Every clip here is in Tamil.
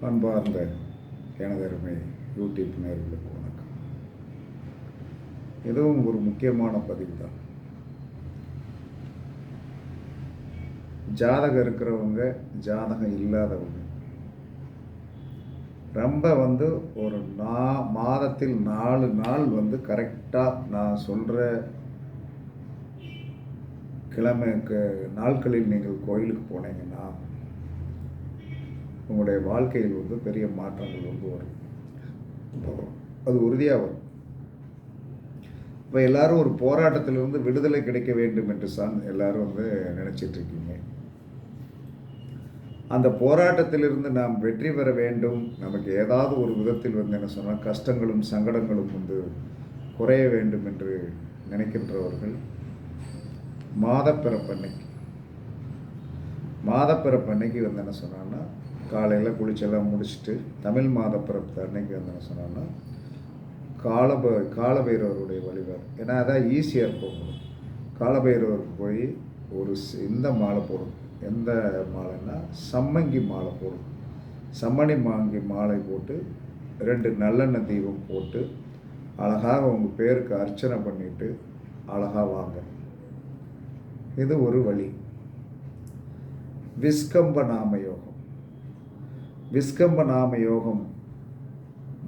அன்பார்ந்த எனதருமை யூடியூப் நேர்களுக்கு வணக்கம். இதுவும் ஒரு முக்கியமான பதிவு தான் ஜாதகம் இருக்கிறவங்க ஜாதகம் இல்லாதவங்க ரொம்ப வந்து ஒரு நா மாதத்தில் நாலு நாள் வந்து கரெக்டாக நான் சொல்கிற கிழமை க- நாட்களில் நீங்கள் கோயிலுக்கு போனீங்கன்னா உங்களுடைய வாழ்க்கையில் வந்து பெரிய மாற்றங்கள் வந்து வரும். அது உறுதியாக வரும். இப்போ எல்லாரும் ஒரு போராட்டத்திலிருந்து விடுதலை கிடைக்க வேண்டும் என்று சான் எல்லாரும் வந்து நினச்சிட்ருக்கீங்க அந்த போராட்டத்திலிருந்து நாம் வெற்றி பெற வேண்டும். நமக்கு ஏதாவது ஒரு விதத்தில் வந்து என்ன சொன்னால் கஷ்டங்களும் சங்கடங்களும் வந்து குறைய வேண்டும் என்று நினைக்கின்றவர்கள் மாதப்பிறப்பன்னைக்கு மாதப்பிறப்பு அன்னைக்கு வந்து என்ன சொன்னான்னா காலையில் குளிச்செல்லாம் முடிச்சுட்டு தமிழ் மாதப்பிறப்பு அன்னைக்கு வந்து என்ன சொன்னான்னா காலப காலபைரவருடைய வழிபாடு. ஏன்னா அதான் ஈஸியாக இருக்கும். காலபைரவருக்கு போய் ஒரு இந்த மாலை போடும். எந்த மாலைன்னா சம்மங்கி மாலை போடும். சம்மணி மாங்கி மாலை போட்டு ரெண்டு நல்லெண்ணெய் தீபம் போட்டு அழகாக உங்கள் பேருக்கு அர்ச்சனை பண்ணிவிட்டு அழகாக வாங்க. இது ஒரு வழி. விஸ்கம்ப நாம யோகம். விஸ்கம்ப நாம யோகம்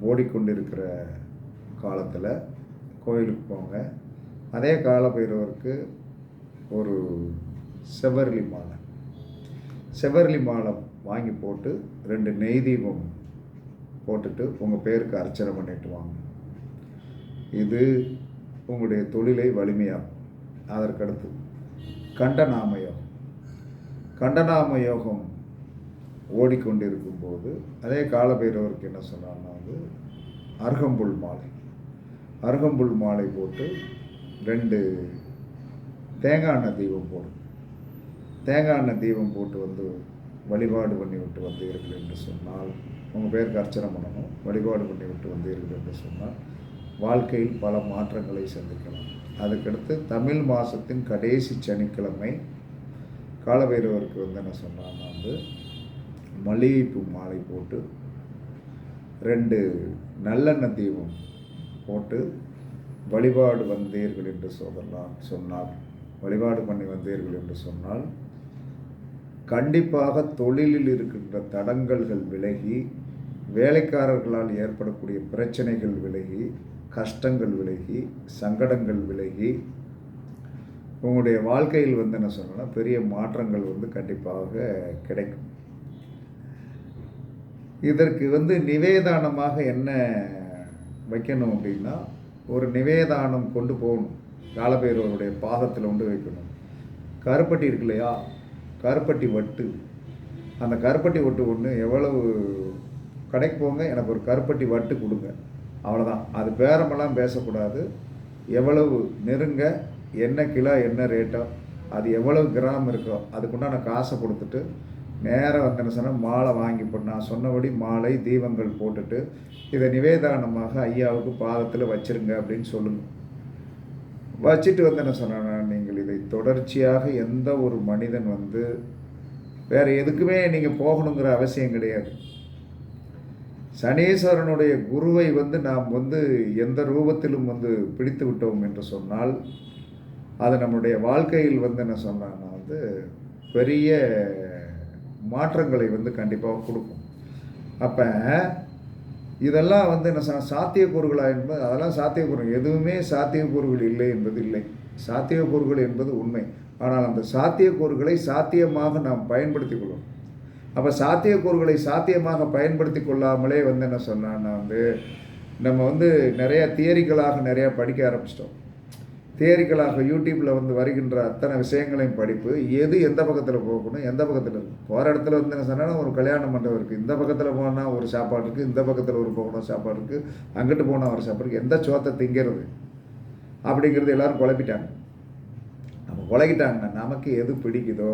ஓடிக்கொண்டிருக்கிற காலத்தில் கோயிலுக்கு போங்க. அதே காலபைரவருக்கு ஒரு செவ்வரளி மாலை. செவ்வரளி மாலை வாங்கி போட்டு ரெண்டு நெய் தீபம் போட்டுட்டு உங்கள் பேருக்கு அர்ச்சனை பண்ணிட்டு வாங்க. இது உங்களுடைய தொழிலை வலிமையாகும் அதற்கடுத்து கண்டநாம யோகம். கண்டநாம யோகம் ஓடிக்கொண்டிருக்கும் போது அதே காலபைரவருக்கு என்ன சொன்னான்னா வந்து அருகம்புல் மாலை. அருகம்புல் மாலை போட்டு ரெண்டு தேங்காய் எண்ணெய் தீபம் போடும். தேங்காய் எண்ணெய் தீபம் போட்டு வந்து வழிபாடு பண்ணி விட்டு வந்தீர்கள் என்று சொன்னால் உங்கள் பேருக்கு அர்ச்சனை பண்ணணும். வழிபாடு பண்ணி விட்டு வந்தீர்கள் என்று சொன்னால் வாழ்க்கையில் பல மாற்றங்களை சந்திக்கலாம். அதுக்கடுத்து தமிழ் மாதத்தின் கடைசி சனிக்கிழமை காலபைரவருக்கு வந்து என்ன சொன்னான்னா வந்து மல்லிகைப்பூ மாலை போட்டு ரெண்டு நல்லெண்ணெய் தீபம் போட்டு வழிபாடு வந்தீர்கள் என்று சொல்லலாம் சொன்னால் வழிபாடு பண்ணி வந்தீர்கள் என்று சொன்னால் கண்டிப்பாக தொழிலில் இருக்கின்ற தடங்கல்கள் விலகி வேலைக்காரர்களால் ஏற்படக்கூடிய பிரச்சனைகள் விலகி கஷ்டங்கள் விலகி சங்கடங்கள் விலகி உங்களுடைய வாழ்க்கையில் வந்து என்ன சொன்னால் பெரிய மாற்றங்கள் வந்து கண்டிப்பாக கிடைக்கும். இதற்கு வந்து நிவேதானமாக என்ன வைக்கணும் அப்படின்னா ஒரு நிவேதானம் கொண்டு போகணும். காலபைரவருடைய பாதத்தில் கொண்டு வைக்கணும். கருப்பட்டி இருக்கு இல்லையா? கருப்பட்டி வட்டு. அந்த கருப்பட்டி வட்டு ஒன்று எவ்வளவு கடைக்கு போங்க எனக்கு ஒரு கருப்பட்டி வட்டு கொடுங்க. அவ்வளோதான் அது பேரமெல்லாம் பேசக்கூடாது. எவ்வளவு நெருங்க என்ன கிலோ என்ன ரேட்டோ அது எவ்வளவு கிராம் இருக்கோ அதுக்குண்டான காசை கொடுத்துட்டு நேராக வந்து என்ன சொன்னால் மாலை வாங்கி போட்டு நான் சொன்னபடி மாலை தீபங்கள் போட்டுட்டு இதை நிவேதானமாக ஐயாவுக்கு பாதத்தில் வச்சிருங்க அப்படின்னு சொல்லுங்கள் வச்சுட்டு வந்து என்ன சொன்னா நீங்கள் இதை தொடர்ச்சியாக எந்த ஒரு மனிதன் வந்து வேறு எதுக்குமே நீங்கள் போகணுங்கிற அவசியம் கிடையாது. சனீஸ்வரனுடைய குருவை வந்து நாம் வந்து எந்த ரூபத்திலும் வந்து பிடித்து விட்டோம் என்று சொன்னால் அது நம்முடைய வாழ்க்கையில் வந்து என்ன சொன்னான்னா வந்து பெரிய மாற்றங்களை வந்து கண்டிப்பாக கொடுக்கும். அப்போ இதெல்லாம் வந்து என்ன சொன்ன சாத்தியக்கூறுகளா என்பது அதெல்லாம் சாத்தியக்கூறு எதுவுமே சாத்தியக்கூறுகள் இல்லை என்பது இல்லை. சாத்தியக்கூறுகள் என்பது உண்மை. ஆனால் அந்த சாத்தியக்கூறுகளை சாத்தியமாக நாம் பயன்படுத்தி கொள்வோம். அப்போ சாத்தியக்கூறுகளை சாத்தியமாக பயன்படுத்தி கொள்ளாமலே வந்து என்ன சொன்னான்னா வந்து நம்ம வந்து நிறைய தியரிக்கலாக நிறையா படிக்க ஆரம்பிச்சிட்டோம். தியரிக்கலாக யூடியூப்பில் வந்து வருகின்ற அத்தனை விஷயங்களையும் படிப்பு எது எந்த பக்கத்தில் போகணும் எந்த பக்கத்தில் இருக்கும் போகிற இடத்துல வந்து என்ன சொன்னால் ஒரு கல்யாண மண்டபம் இருக்குது இந்த பக்கத்தில் போனால் ஒரு சாப்பாடு இருக்குது இந்த பக்கத்தில் ஒரு போகணும் சாப்பாடு இருக்குது அங்கிட்டு போனால் ஒரு சாப்பாடு இருக்குது எந்த சோத்தை திங்கிறது? அப்படிங்கிறது எல்லோரும் குழப்பிட்டாங்க. நம்ம குழப்பிட்டாங்கன்னா நமக்கு எது பிடிக்குதோ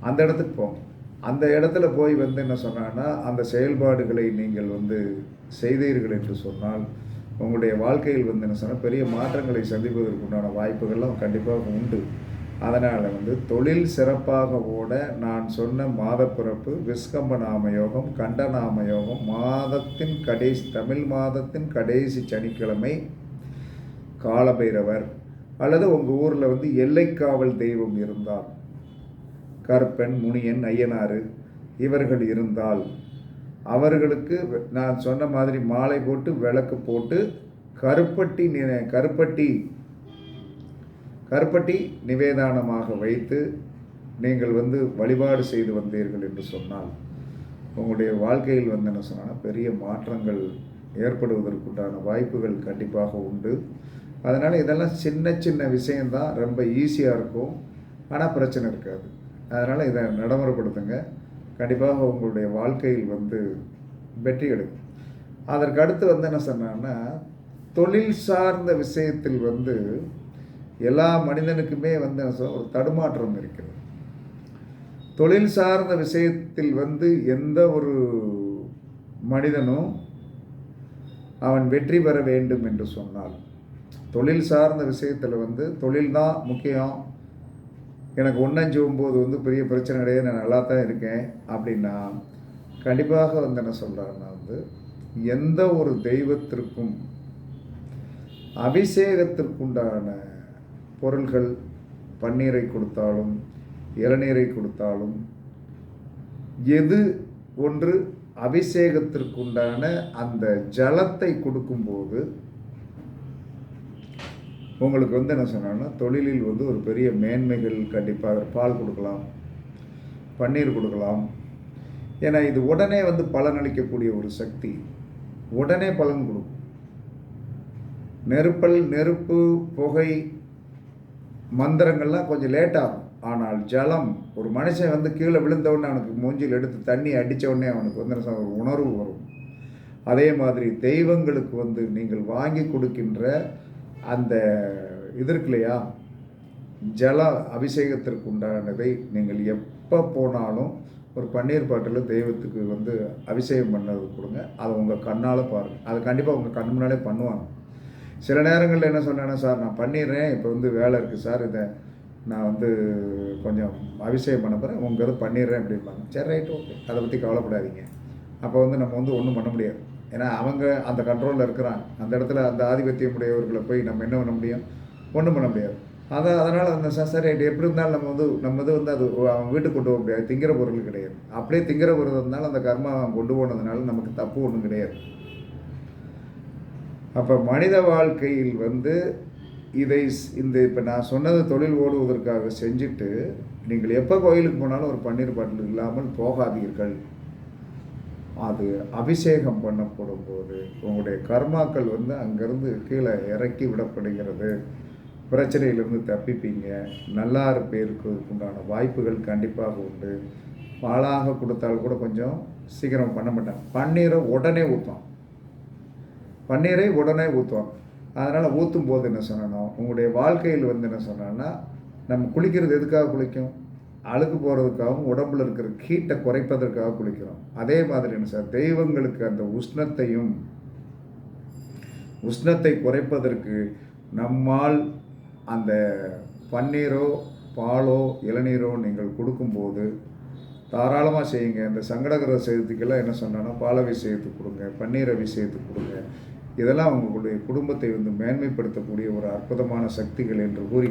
அந்த இடத்துக்கு போகும் அந்த இடத்துல போய் வந்து என்ன சொன்னான்னா அந்த செயல்பாடுகளை நீங்கள் வந்து செய்தீர்கள் என்று சொன்னால் உங்களுடைய வாழ்க்கையில் வந்து என்ன சொன்னால் பெரிய மாற்றங்களை சந்திப்பதற்கு உண்டான வாய்ப்புகள்லாம் கண்டிப்பாக உண்டு. அதனால் வந்து தொழில் சிறப்பாக ஓட நான் சொன்ன மாதப்பிறப்பு விஸ்கம்ப நாம யோகம் கண்ட நாம யோகம் மாதத்தின் கடைசி தமிழ் மாதத்தின் கடைசி சனிக்கிழமை காலபைரவர் அல்லது உங்கள் ஊரில் வந்து எல்லைக்காவல் தெய்வம் இருந்தால் கற்பன் முனியன் ஐயனாறு இவர்கள் இருந்தால் அவர்களுக்கு நான் சொன்ன மாதிரி மாலை போட்டு விளக்கு போட்டு கருப்பட்டி நினை கருப்பட்டி கருப்பட்டி நிவேதானமாக வைத்து நீங்கள் வந்து வழிபாடு செய்து வந்தீர்கள் என்று சொன்னால் உங்களுடைய வாழ்க்கையில் வந்து என்ன சொன்னால் பெரிய மாற்றங்கள் ஏற்படுவதற்குண்டான வாய்ப்புகள் கண்டிப்பாக உண்டு. அதனால் இதெல்லாம் சின்ன சின்ன விஷயந்தான் ரொம்ப ஈஸியாக இருக்கும். ஆனால் பிரச்சனை இருக்காது. அதனால் இதை நடைமுறைப்படுத்துங்க. கண்டிப்பாக உங்களுடைய வாழ்க்கையில் வந்து வெற்றி எடுக்கும். அதற்கு அடுத்து வந்து என்ன சொன்னான்னா தொழில் சார்ந்த விஷயத்தில் வந்து எல்லா மனிதனுக்குமே வந்து என்ன ஒரு தடுமாற்றம் இருக்கிறது. தொழில் சார்ந்த விஷயத்தில் வந்து எந்த ஒரு மனிதனும் அவன் வெற்றி பெற வேண்டும் என்று சொன்னால் தொழில் சார்ந்த விஷயத்தில் வந்து தொழில் தான் முக்கியம். எனக்கு ஒன்றஞ்சு ஒம்பது வந்து பெரிய பிரச்சனை கிடையாது நான் நல்லா தான் இருக்கேன் அப்படின்னா கண்டிப்பாக வந்து என்ன சொல்கிறாருன்னா வந்து எந்த ஒரு தெய்வத்திற்கும் அபிஷேகத்திற்குண்டான பொருள்கள் பன்னீரை கொடுத்தாலும் இளநீரை கொடுத்தாலும் எது ஒன்று அபிஷேகத்திற்குண்டான அந்த ஜலத்தை கொடுக்கும்போது உங்களுக்கு வந்து என்ன சொன்னாங்கன்னா தொழிலில் வந்து ஒரு பெரிய மேன்மைகள் கண்டிப்பாக பால் கொடுக்கலாம் பன்னீர் கொடுக்கலாம். ஏன்னா இது உடனே வந்து பலனளிக்கக்கூடிய ஒரு சக்தி. உடனே பலன் கொடுக்கும். நெருப்பல் நெருப்பு புகை மந்திரங்கள்லாம் கொஞ்சம் லேட்டாகும் ஆனால் ஜலம் ஒரு மனுஷன் வந்து கீழே விழுந்தவுடனே அவனுக்கு மூஞ்சில் எடுத்து தண்ணி அடித்த உடனே அவனுக்கு வந்து என்ன ஒரு உணர்வு வரும். அதே மாதிரி தெய்வங்களுக்கு வந்து நீங்கள் வாங்கி கொடுக்கின்ற அந்த இது இருக்கு இல்லையா ஜல அபிஷேகத்திற்கு உண்டானதை நீங்கள் எப்போ போனாலும் ஒரு பன்னீர் பாட்டில் தெய்வத்துக்கு வந்து அபிஷேகம் பண்ணது கொடுங்க. அதை உங்கள் கண்ணால் பாருங்கள் அது கண்டிப்பாக உங்கள் கண் முன்னாலே பண்ணுவாங்க. சில நேரங்களில் என்ன சொன்னேன்னா சார் நான் பண்ணிடுறேன். இப்போ வந்து வேலை இருக்குது சார். இதை நான் வந்து கொஞ்சம் அபிஷேகம் பண்ண போகிறேன் உங்கள் இது பண்ணிடுறேன் அப்படிம்பாங்க. சரி ரைட் ஓகே. அதை பற்றி கவலைப்படாதீங்க. அப்போ வந்து நம்ம வந்து ஒன்றும் பண்ண முடியாது. ஏன்னா அவங்க அந்த கண்ட்ரோலில் இருக்கிறாங்க. அந்த இடத்துல அந்த ஆதிபத்தியம் உடையவர்களை போய் நம்ம என்ன பண்ண முடியும்? ஒன்றும் பண்ண முடியாது. அதை அதனால் அந்த சரி எப்படி இருந்தாலும் நம்ம வந்து நம்ம இது வந்து அது அவன் வீட்டுக்கு கொண்டு போக முடியாது. திங்கிற பொருள் கிடையாது. அப்படியே திங்கிற பொருள் இருந்தாலும் அந்த கர்மா அவன் கொண்டு போனதுனால நமக்கு தப்பு ஒன்றும் கிடையாது. அப்போ மனித வாழ்க்கையில் வந்து இதை ஸ்- இந்த இப்போ நான் சொன்னது தொழில் ஓடுவதற்காக செஞ்சுட்டு நீங்கள் எப்போ கோயிலுக்கு போனாலும் ஒரு பன்னீர் பாட்டில் இல்லாமல் போகாதீர்கள். அது அபிஷேகம் பண்ணப்படும் போது உங்களுடைய கர்மாக்கள் வந்து அங்கேருந்து கீழே இறக்கி விடப்படுகிறது. பிரச்சனையிலிருந்து தப்பிப்பீங்க. நல்லா இருப்பதற்கு உண்டான வாய்ப்புகள் கண்டிப்பாக உண்டு. பாலாக கொடுத்தால் கூட கொஞ்சம் சீக்கிரம் பண்ண மாட்டாங்க. பன்னீரை உடனே ஊற்றுவான் பன்னீரை உடனே ஊற்றுவோம் அதனால் ஊற்றும் போது என்ன சொன்னோம் உங்களுடைய வாழ்க்கையில் வந்து என்ன சொன்னோன்னா நம்ம குளிக்கிறது எதுக்காக குளிக்கும்? அழுக்கு போகிறதுக்காகவும் உடம்புல இருக்கிற கீட்டை குறைப்பதற்காக குளிக்கிறோம். அதே மாதிரி என்ன சார் தெய்வங்களுக்கு அந்த உஷ்ணத்தையும் உஷ்ணத்தை குறைப்பதற்கு நம்மால் அந்த பன்னீரோ பாலோ இளநீரோ நீங்கள் கொடுக்கும்போது தாராளமாக செய்யுங்க. இந்த சங்கடகர சதுர்த்திக்கெல்லாம் என்ன சொன்னான்னா பால அபிஷேகத்துக்கு கொடுங்க பன்னீர் அபிஷேகத்துக்கு கொடுங்க. இதெல்லாம் உங்களுடைய குடும்பத்தை வந்து மேன்மைப்படுத்தக்கூடிய ஒரு அற்புதமான சக்திகள் என்று கூறி